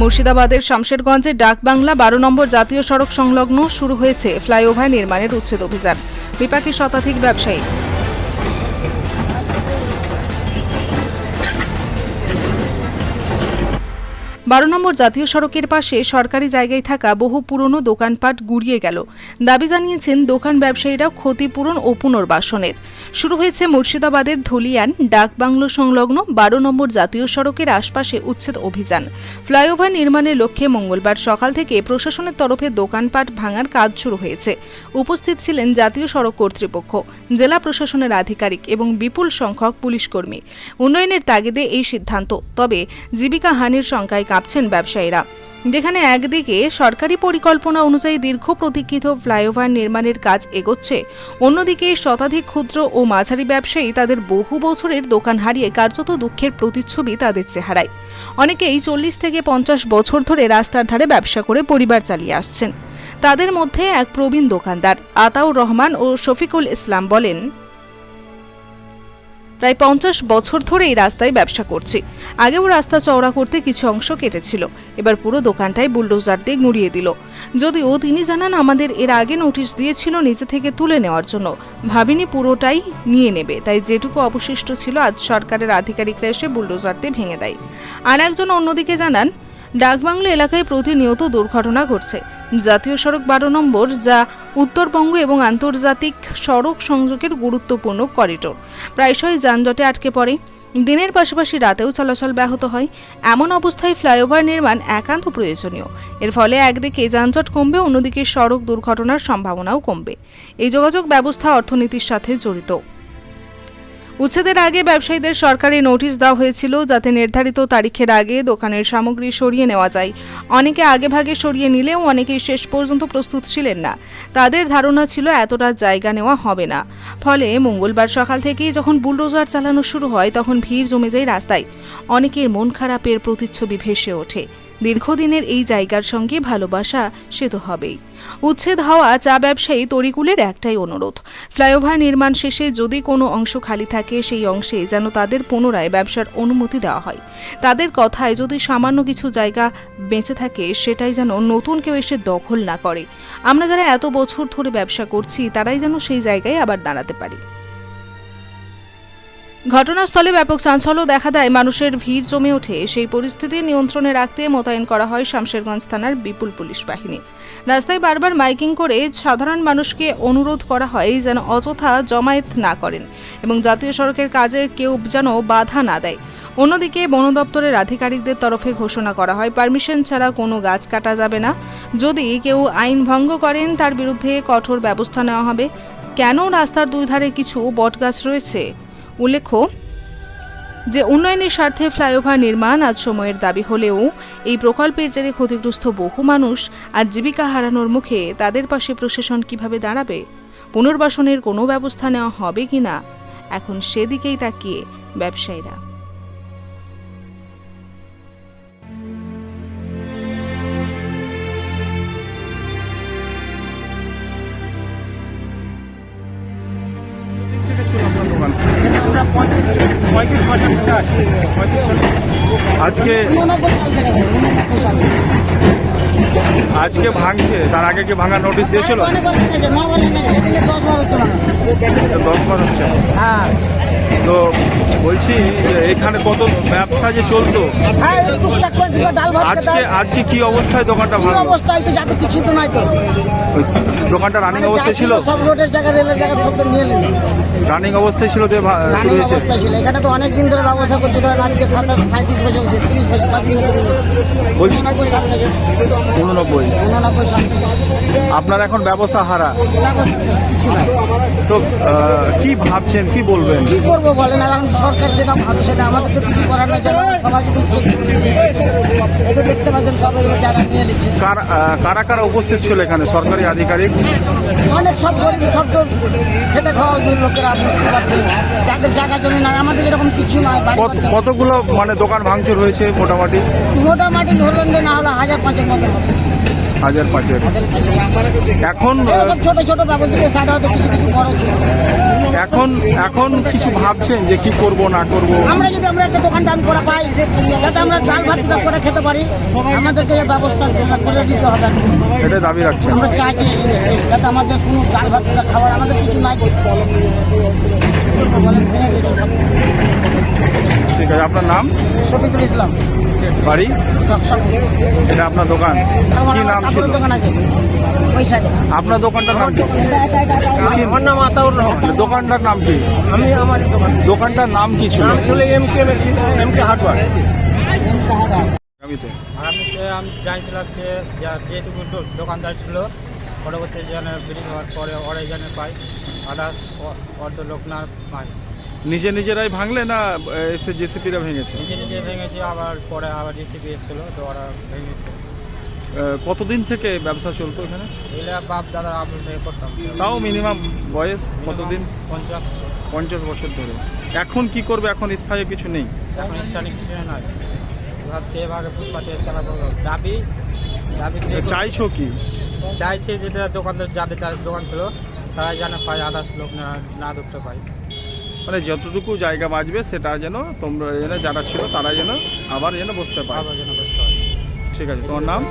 মুর্শিদাবাদের শামশেরগঞ্জে ডাকবাংলা বারো নম্বর জাতীয় সড়ক সংলগ্ন শুরু হয়েছে ফ্লাইওভার নির্মাণের উচ্ছেদ অভিযান। বিপাকে শতাধিক ব্যবসায়ী। বারো নম্বর জাতীয় সড়কের পাশে সরকারি জায়গায় থাকা বহু পুরনো দোকানপাট গুড়িয়ে গেল। দাবি জানিয়েছেন দোকান ব্যবসায়ীরা ক্ষতিপূরণ ও পুনর্বাসনের। শুরু হয়েছে মুর্শিদাবাদের ধলিয়ান ডাকবাংলো সংলগ্ন বারো নম্বর জাতীয় সড়কের আশপাশে উচ্ছেদ অভিযান। ফ্লাইওভার নির্মাণের লক্ষ্যে মঙ্গলবার সকাল থেকে প্রশাসনের তরফে দোকানপাট ভাঙার কাজ শুরু হয়েছে। উপস্থিত ছিলেন জাতীয় সড়ক কর্তৃপক্ষ, জেলা প্রশাসনের আধিকারিক এবং বিপুল সংখ্যক পুলিশ কর্মী। উন্নয়নের তাগিদে এই সিদ্ধান্ত, তবে জীবিকা হানির সংখ্যায় কাঁপছেন ব্যবসায়ীরা। যেখানে একদিকে সরকারি পরিকল্পনা অনুযায়ী দীর্ঘ প্রতীক্ষিত ফ্লাইওভার নির্মাণের কাজ এগোচ্ছে, অন্যদিকে শতাধিক ক্ষুদ্র ও মাঝারি ব্যবসায়ী তাদের বহু বছরের দোকান হারিয়ে কার্যত দুঃখের প্রতিচ্ছবি তাদের চেহারায়। অনেকেই চল্লিশ থেকে পঞ্চাশ বছর ধরে রাস্তার ধারে ব্যবসা করে পরিবার চালিয়ে আসছেন। তাদের মধ্যে এক প্রবীণ দোকানদার, আতাউর রহমান ও শফিকুল ইসলাম বলেন প্রায় পঞ্চাশ বছর ধরে এই রাস্তায় ব্যবসা করছি। আগেও রাস্তা চওড়া করতে কিছু অংশ কেটেছিল। এবার পুরো দোকানটাই বুলডোজার দিয়ে গুঁড়িয়ে দিল। যদিও তিনি জানান আমাদের এর আগে নোটিশ দিয়েছিল নিচে থেকে তুলে নেওয়ার জন্য। ভাবিনি পুরোটাই নিয়ে নেবে, তাই যেটুকু অবশিষ্ট ছিল আজ সরকারের আধিকারিকরা এসে বুলডোজার দিয়ে ভেঙে দেয়। আর একজন অন্যদিকে জানান, ডাকবাংলো এলাকায় প্রতিনিয়ত দুর্ঘটনা ঘটছে। জাতীয় সড়ক বারো নম্বর, যা উত্তরবঙ্গ এবং আন্তর্জাতিক সড়ক সংযোগের গুরুত্বপূর্ণ করিডোর। প্রায়শই যানজটে আটকে পড়ে। দিনের পাশাপাশি রাতেও চলাচল ব্যাহত হয়। এমন অবস্থায় ফ্লাইওভার নির্মাণ একান্ত প্রয়োজনীয়। এর ফলে একদিকে যানজট কমবে, অন্যদিকে সড়ক দুর্ঘটনার সম্ভাবনাও কমবে। এই যোগাযোগ ব্যবস্থা অর্থনীতির সাথে জড়িত। উচ্ছেদের আগে ব্যবসায়ীদের সরকারি নোটিশ দেওয়া হয়েছিল যাতে নির্ধারিত তারিখের আগে দোকানের সামগ্রী সরিয়ে নেওয়া যায়। অনেকে আগেভাগে সরিয়ে নিলেও অনেকেই শেষ পর্যন্ত প্রস্তুত ছিলেন না। তাদের ধারণা ছিল এতটা জায়গা নেওয়া হবে না। ফলে মঙ্গলবার সকাল থেকেই যখন বুলডোজার চালানো শুরু হয়, তখন ভিড় জমে যায় রাস্তায়। অনেকের মন খারাপের প্রতিচ্ছবি ভেসে ওঠে। দীর্ঘদিনের এই জায়গার সঙ্গে ভালোবাসা সে তো হবেই। উচ্ছেদ হওয়া চা ব্যবসায়ী তরিকুলের একটাই অনুরোধ। ফ্লাইওভার নির্মাণ শেষে যদি কোনো অংশ খালি থাকে, সেই অংশে যেন তাদের পুনরায় ব্যবসার অনুমতি দেওয়া হয়। তাদের কথায় যদি সামান্য কিছু জায়গা বেঁচে থাকে, সেটাই যেন নতুন কেউ এসে দখল না করে। আমরা যারা এত বছর ধরে ব্যবসা করছি, তারাই যেন সেই জায়গায় আবার দাঁড়াতে পারি। ঘটনাস্থলে ব্যাপক চাঞ্চল্য দেখা দেয়। মানুষের ভিড় জমে ওঠে। সেই পরিস্থিতি নিয়ন্ত্রণে রাখতে মোতায়েন করা হয় শামশেরগঞ্জ থানার বিপুল পুলিশ বাহিনী। রাস্তায় বারবার মাইকিং করে সাধারণ মানুষকে অনুরোধ করা হয় যেন অযথা জমায়েত না করেন এবং জাতীয় সড়কের কাজে কেউ যেন বাধা না দেয়। অন্যদিকে বন দপ্তরের আধিকারিকদের তরফে ঘোষণা করা হয়, পারমিশন ছাড়া কোনো গাছ কাটা যাবে না। যদি কেউ আইন ভঙ্গ করেন, তার বিরুদ্ধে কঠোর ব্যবস্থা নেওয়া হবে। কেন রাস্তার দুই ধারে কিছু বটগাছ রয়েছে? উল্লেখ্য যে উন্নয়নের স্বার্থে ফ্লাইওভার নির্মাণ আজ সময়ের দাবি হলেও এই প্রকল্পের জেরে ক্ষতিগ্রস্ত বহু মানুষ আজ জীবিকা হারানোর মুখে তাদের পাশে প্রশাসন কীভাবে দাঁড়াবে? পুনর্বাসনের কোনো ব্যবস্থা নেওয়া হবে কিনা? এখন সেদিকেই তাকিয়ে ব্যবসায়ীরা। আজকে আজকে ভাঙছে। তার আগে কি ভাঙার নোটিশ দিয়েছিল? দশ বার হচ্ছে। হ্যাঁ। তো বলছি যে এখানে কত ব্যবসা যে চলতো? হ্যাঁ আজকে আজকে কি অবস্থায় দোকানটা ভালো? অবস্থায় তো যাতে কিছু তো নাই তো। দোকানটা রানিং অবস্থায় ছিল? সব রোডের জায়গা রেলের জায়গা সব তো নিয়ে নিল। রানিং অবস্থায় ছিল ভা- শুরু হয়েছে? ছিল। এখানে তো অনেক দিন ধরে ব্যবসা করছে ধরেন আজকে সাতাশ সাঁত্রিশ বছর হচ্ছে তিরিশ বছর বাকি বলছি উননব্বই উননব্বই। আপনার এখন ব্যবসা হারা? তো কি ভাবছেন কি বলবেন? কি করব? বলেন এখন সরকার সেটা ভাবে সেটা আমাদের তো কিছু করার নাই যেন সবাই যদি। এটা দেখতে পাচ্ছেন সব এগুলো জায়গা নিয়ে নিচ্ছে। কারা কারা উপস্থিত ছিল এখানে? সরকারি আধিকারিক? অনেক সব গরিব সব তো খেটে খাওয়া লোকেরা বুঝতে পারছে যাদের জায়গা জমি নাই আমাদের এরকম কিছু নাই কত- কতগুলো মানে দোকান ভাঙচুর হয়েছে মোটামুটি? মোটামুটি ধরলেন যে না হলে হাজার পাঁচেক মতো। হাজার পাঁচের। এখন ছোট ছোট এখন এখন কিছু ভাবছেন যে কি করব না করব? আমরা যদি আমরা একটা দোকান টান করা পাই যাতে আমরা ডাল ভাত দুটা করে খেতে পারি আমাদেরকে ব্যবস্থা করে দিতে হবে। এটা দাবি রাখছেন। আমরা চাইছি যাতে আমাদের কোনো ডাল ভাত দুটা খাবার আমাদের কিছু নাই। ঠিক আছে আপনার নাম? শফিকুল ইসলাম। বাড়ি? এটা আপনার দোকান। আমার কি নাম ছিল? দোকান আছে। আপনার দোকানটার নাম কি? আমার নাম আতাউর রহমান। দোকানটার নাম কি? আমি আমার দোকান। দোকানটার নাম কি ছিল? নাম ছিল M K machine M K আর আমি তো- আমি চাইছিলাম যে যা- যেটুকু দোকানদার ছিল পরবর্তী যেন বিলীন হওয়ার পরে ওরাই যেন পাই আদার্স অর্ধ লোক না পায়। নিজে নিজেরাই ভাঙলে না এসে জেসিপিরা ভেঙেছে? নিজে নিজে ভেঙেছি আবার পরে আবার রিসিপি এসেছিল তো ওরা ভেঙেছে। কতদিন থেকে ব্যবসা চলতো এখানে? এগুলো বাপ দাদা আপন থেকে করতাম। তাও মিনিমাম বয়স কতদিন? পঞ্চাশ। পঞ্চাশ বছর ধরে। এখন কি করবে? এখন স্থায়ী কিছু নেই? এখন স্থানীয় কিছু নয় ভাবছি এভাবে ফুটপাতে চালাবো। দাবি দাবি চাইছো কি? চাইছে যেটা দোকানদার যাদের দোকান ছিল তারা যেন পায় আদার্স লোক না না ঢুকতে পায়। মানে যতটুকু জায়গা বাঁচবে সেটা যেন তোমরা যেন যারা ছিল তারা যেন আবার যেন বসতে পারে। যেন ঠিক আছে তোমার নাম?